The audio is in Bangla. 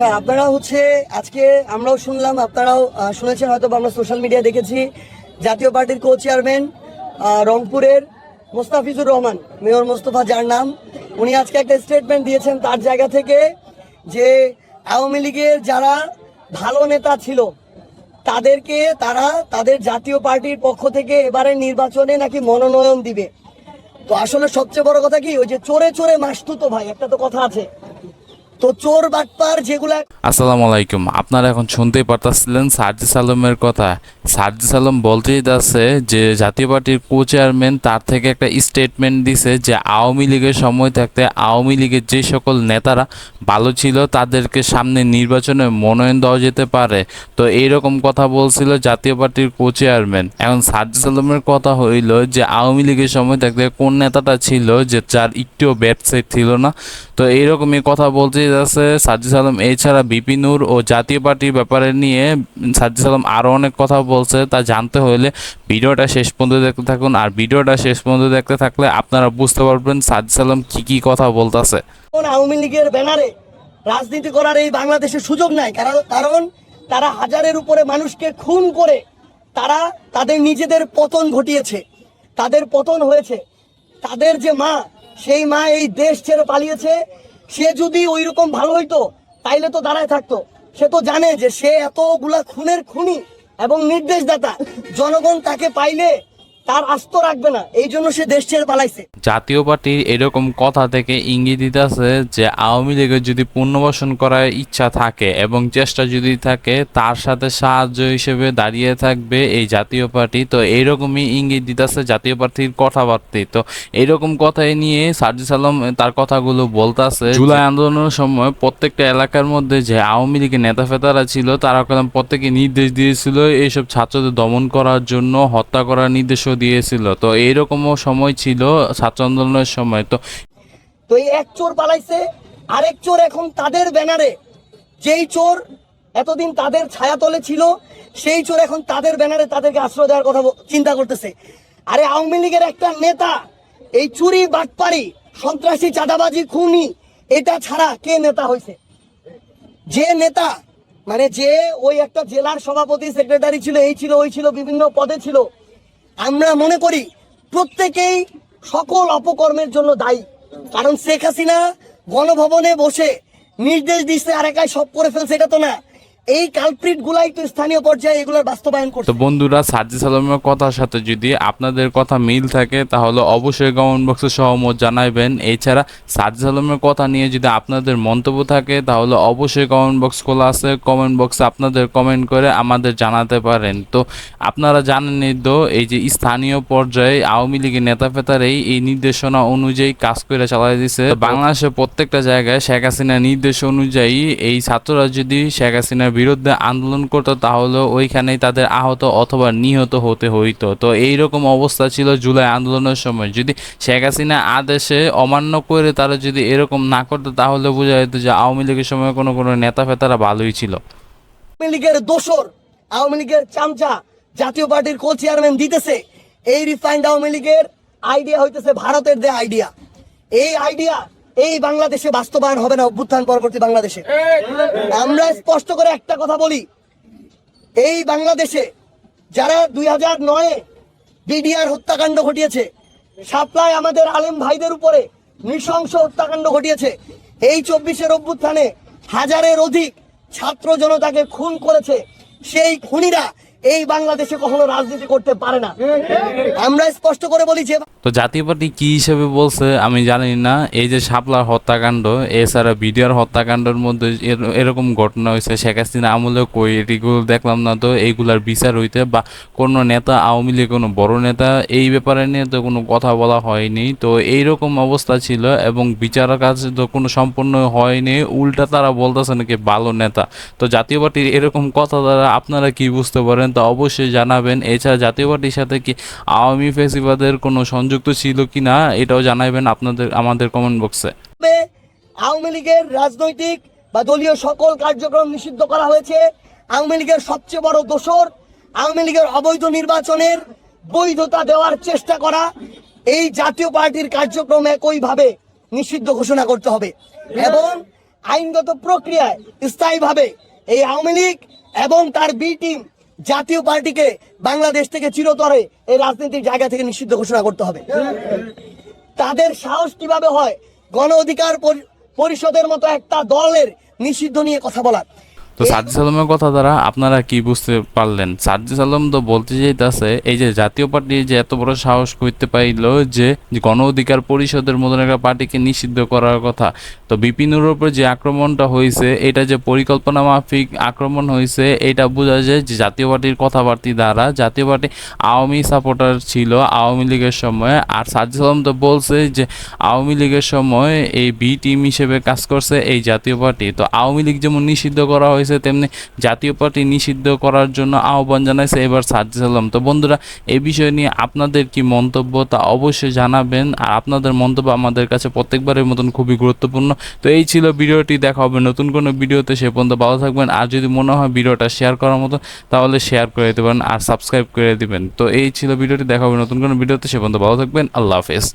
হ্যাঁ, আপনারা হচ্ছে আজকে আমরাও শুনলাম আপনারাও শুনেছেন হয়তো আমরা সোশ্যাল মিডিয়া দেখেছি জাতীয় পার্টির কো চেয়ারম্যান রংপুরের মোস্তাফিজুর রহমান মেয়র মোস্তফা যার নাম। উনি আজকে একটা স্টেটমেন্ট দিয়েছেন তার জায়গা থেকে যে আওয়ামী লীগের যারা ভালো নেতা ছিল তাদেরকে তারা তাদের জাতীয় পার্টির পক্ষ থেকে এবারে নির্বাচনে নাকি মনোনয়ন দিবে। তো আসলে সবচেয়ে বড় কথা কি ওই যে চোরে চোরে মাসতুতো ভাই একটা তো কথা আছে। তো চোর বাটপার যেগুলা আসসালামু আলাইকুম। আপনারা এখন শুনতেই পারতেছিলেন সার্জিস আলমের কথা। সার্জিস আলম বলতেই যাচ্ছে যে জাতীয় পার্টির কো চেয়ারম্যান তার থেকে একটা স্টেটমেন্ট দিছে যে আওয়ামী লীগের সময় থাকতে আওয়ামী লীগের যে সকল নেতারা ভালো ছিল, তাদেরকে সামনে নির্বাচনে মনোনয়ন দেওয়া যেতে পারে। তো এইরকম কথা বলছিল জাতীয় পার্টির কো চেয়ারম্যান এখন সার্জিস আলমের কথা হইল যে আওয়ামী লীগের সময় থাকতে কোন নেতাটা ছিল যে যার একটুও ওয়েবসাইট ছিল না? তো এইরকমই কথা বলতে যাচ্ছে সাজ্জিদ আলম, এছাড়া বিপিনুর ও জাতীয় পার্টির ব্যাপারে নিয়ে সাজ্জিদ আলম আরও অনেক কথা বলছে, তা জানতে হলে ভিডিওটা শেষ পর্যন্ত দেখতে থাকুন। আর ভিডিওটা শেষ পর্যন্ত দেখতে থাকলে আপনারা বুঝতে পারবেন সাজ্জিদ আলম কি কি কথা বলতেছে। আওয়ামী লীগের ব্যানারে রাজনীতি করার এই বাংলাদেশে সুযোগ নাই কারণ তারা হাজারের উপরে মানুষকে খুন করে তারা তাদের নিজেদের পতন ঘটিয়েছে, তাদের পতন হয়েছে। তাদের যে মা, সেই মা এই দেশ ছেড়ে পালিয়েছে সে যদি ওই রকম ভালো হইতো, তাইলে তো দাঁড়ায় থাকতো। সে তো জানে যে সে এতগুলা খুনের খুনি এবং নির্দেশদাতা। জনগণ তাকে পাইলে তার আস্ত রাখবে না। এই জন্য সে দেশ ছেড়ে পালাইছে। জাতীয় পার্টির এরকম কথা থেকে ইঙ্গিত দিতেছে যে আওয়ামী লীগের যদি পুনর্বাসন করার ইচ্ছা থাকে এবং চেষ্টা যদি থাকে তার সাথে সাহায্য হিসেবে দাঁড়িয়ে থাকবে এই জাতীয় পার্টি। তো এইরকমই ইঙ্গিত দিতেছে জাতীয় পার্টির কথাবার্তা তো এইরকম কথাই নিয়ে সার্জিস আলম তার কথাগুলো বলতেছে জুলাই আন্দোলনের সময় প্রত্যেকটা এলাকার মধ্যে যে আওয়ামী লীগের নেতা ফেতারা ছিল তারা প্রত্যেকে নির্দেশ দিয়েছিল এইসব ছাত্রদের দমন করার জন্য হত্যা করার নির্দেশও দিয়েছিল। তো এইরকমও সময় ছিল ছাত্র আন্দোলনের সময়। তো তো এই এক চোর পালাইছে, আরেক চোর এখন তাদের ব্যানারে। যেই চোর এতদিন তাদের ছায়াতলে ছিল, সেই চোর এখন তাদের ব্যানারে তাদেরকে আশ্রয় দেওয়ার কথা চিন্তা করতেছে। আরে আওয়ামী লীগের একটা নেতা, এই চুরি, বাটপারি, সন্ত্রাসী, চাঁদাবাজি, খুনি, এটা ছাড়া কে নেতা হয়েছে যে নেতা মানে যে ওই একটা জেলার সভাপতি, সেক্রেটারি ছিল, এই ছিল, ওই ছিল, বিভিন্ন পদে ছিল আমরা মনে করি প্রত্যেকেই সকল অপকর্মের জন্য দায়ী। কারণ শেখ হাসিনা গণভবনে বসে নির্দেশ দিচ্ছে আর একাই সব করে ফেলছে, এটা তো না। এই কালপ্রিট গুলাই তো স্থানীয় পর্যায়ে এগুলোর বাস্তবায়ন করছে। তো বন্ধুরা সার্জিস আলমের কথার সাথে যদি আপনাদের কথা মিল থাকে, তাহলে অবশ্যই কমেন্ট বক্সে সহমত জানাবেন এছাড়া সার্জিস আলমের কথা নিয়ে যদি আপনাদের মন্তব্য থাকে, তাহলে অবশ্যই কমেন্ট বক্স খোলা আছে। কমেন্ট বক্সে আপনাদের কমেন্ট করে আমাদের জানাতে পারেন। তো আপনারা জানেনই তো, এই যে স্থানীয় পর্যায়ে আওয়ামী লীগের নেতা ফেতারাই এই নির্দেশনা অনুযায়ী কাজ করে চালাই দিছে। বাংলাদেশের প্রত্যেকটা জায়গায় শেখ হাসিনার নির্দেশ অনুযায়ী এই ছাত্ররা যদি শেখ হাসিনার বিরুদ্ধে আন্দোলন করতো তাহলে ওইখানেই তাদের আহত অথবা নিহত হতে হইতো। তো এইরকম অবস্থা ছিল জুলাই আন্দোলনের সময়। যদি শেখ হাসিনা আদেশে অমান্য করে তারা যদি এরকম না করতো, তাহলে বোঝা যেত যে আওয়ামী লীগের সময় কোনো কোনো নেতা ফেতারা ভালোই ছিল। আওয়ামী লীগের দোসর, আওয়ামী লীগের চামচা জাতীয় পার্টির কো চেয়ারম্যান দিতেছে। এই রিফাইন্ড আওয়ামী লীগের আইডিয়া হইতেছে ভারতের দেয়া আইডিয়া এই আইডিয়া এই বাংলাদেশে বাস্তবায়ন হবে না, অভ্যুত্থান পরবর্তী বাংলাদেশে। আমরা স্পষ্ট করে একটা কথা বলি, এই বাংলাদেশে যারা দুই হাজার নয়ে বিডিআর হত্যাকাণ্ড ঘটিয়েছে, সাপ্লাই আমাদের আলেম ভাইদের উপরে নৃশংস হত্যাকাণ্ড ঘটিয়েছে, এই চব্বিশের অভ্যুত্থানে হাজারের অধিক ছাত্র জনতাকে খুন করেছে, সেই খুনিরা এই বাংলাদেশে কখনো রাজনীতি করতে পারে না। আমরা স্পষ্ট করে বলি যে তো জাতীয় পার্টি কি হিসেবে বলছে আমি জানি না। এই যে শাপলার হত্যাকাণ্ড, এছাড়া বিডিআর হত্যাকাণ্ডের মধ্যে এর- এরকম ঘটনা হয়েছে। শেখ হাসিনা আমলে কই এটিগুলো দেখলাম না তো। এইগুলার বিচার হইতে বা কোনো নেতা, আওয়ামী লীগ, কোনো বড় নেতা, এই ব্যাপারে নিয়ে তো কোনো কথা বলা হয়নি। তো এইরকম অবস্থা ছিল এবং বিচার কাজ তো কোনো সম্পূর্ণ হয়নি। উল্টা তারা বলতেছে নাকি ভালো নেতা। তো জাতীয় পার্টির এরকম কথা দ্বারা আপনারা কি বুঝতে পারেন? তা অবশ্যই জানাবেন। এছাড়া জাতীয় পার্টির সাথে কি আওয়ামী ফেসিবাদের কোনো সংযুক্ত ছিল কি না, এটাও জানাবেন আপনাদের, আমাদের কমেন্ট বক্সে আওয়ামী লীগের রাজনৈতিক বা দলীয় সকল কার্যক্রম নিষিদ্ধ করা হয়েছে। আওয়ামী লীগের সবচেয়ে বড় দোষর আওয়ামী লীগের অবৈধ নির্বাচনের বৈধতা দেওয়ার চেষ্টা করা। এই জাতীয় পার্টির কার্যক্রম একইভাবে নিষিদ্ধ ঘোষণা করতে হবে। এবং আইনগত প্রক্রিয়ায় স্থায়ীভাবে এই আওয়ামী লীগ এবং তার বি টিম জাতীয় পার্টিকে বাংলাদেশ থেকে চিরতরে এই রাজনৈতিক জায়গা থেকে নিষিদ্ধ ঘোষণা করতে হবে। তাদের সাহস কীভাবে হয়? গণ অধিকার পরি- পরিষদের মতো একটা দলের নিষিদ্ধ নিয়ে কথা বলার। তো সার্জিস আলমের কথা দ্বারা আপনারা কি বুঝতে পারলেন? সার্জিস আলম তো বলতে চাইতেছে এই যে জাতীয় পার্টি যে এত বড় সাহস করতে পাইলো যে গণ অধিকার পরিষদের মতন একটা পার্টিকে নিষিদ্ধ করার কথা। তো বিপিনুর উপর যে আক্রমণটা হয়েছে এটা যে পরিকল্পনা মাফিক আক্রমণ হয়েছে এটা বোঝা যায় যে জাতীয় পার্টির কথাবার্তি দ্বারা জাতীয় পার্টি আওয়ামী সাপোর্টার ছিল আওয়ামী লীগের সময়। আর সার্জিস আলম তো বলছে যে আওয়ামী লীগের সময় এই বি টিম হিসেবে কাজ করছে এই জাতীয় পার্টি। তো আওয়ামী লীগ যেমন নিষিদ্ধ করা হয়েছে তেমনি জাতীয় পার্টি নিষিদ্ধ করার জন্য আহ্বান জানাইছে এবার সার্জিস আলম। তো বন্ধুরা এই বিষয় নিয়ে আপনাদের কি মন্তব্য তা অবশ্যই জানাবেন, আর আপনাদের মন্তব্য আমাদের কাছে প্রত্যেকবারের মতন খুবই গুরুত্বপূর্ণ। তো এই ছিল ভিডিওটি, দেখা হবে নতুন কোনো ভিডিওতে, সে পর্যন্ত ভালো থাকবেন, আর যদি মনে হয় ভিডিওটা শেয়ার করার মতো, তাহলে শেয়ার করে দেবেন আর সাবস্ক্রাইব করে দিবেন। তো এই ছিল ভিডিওটি, দেখা হবে নতুন কোনো ভিডিওতে, সে পর্যন্ত ভালো থাকবেন, আল্লাহ হাফেজ।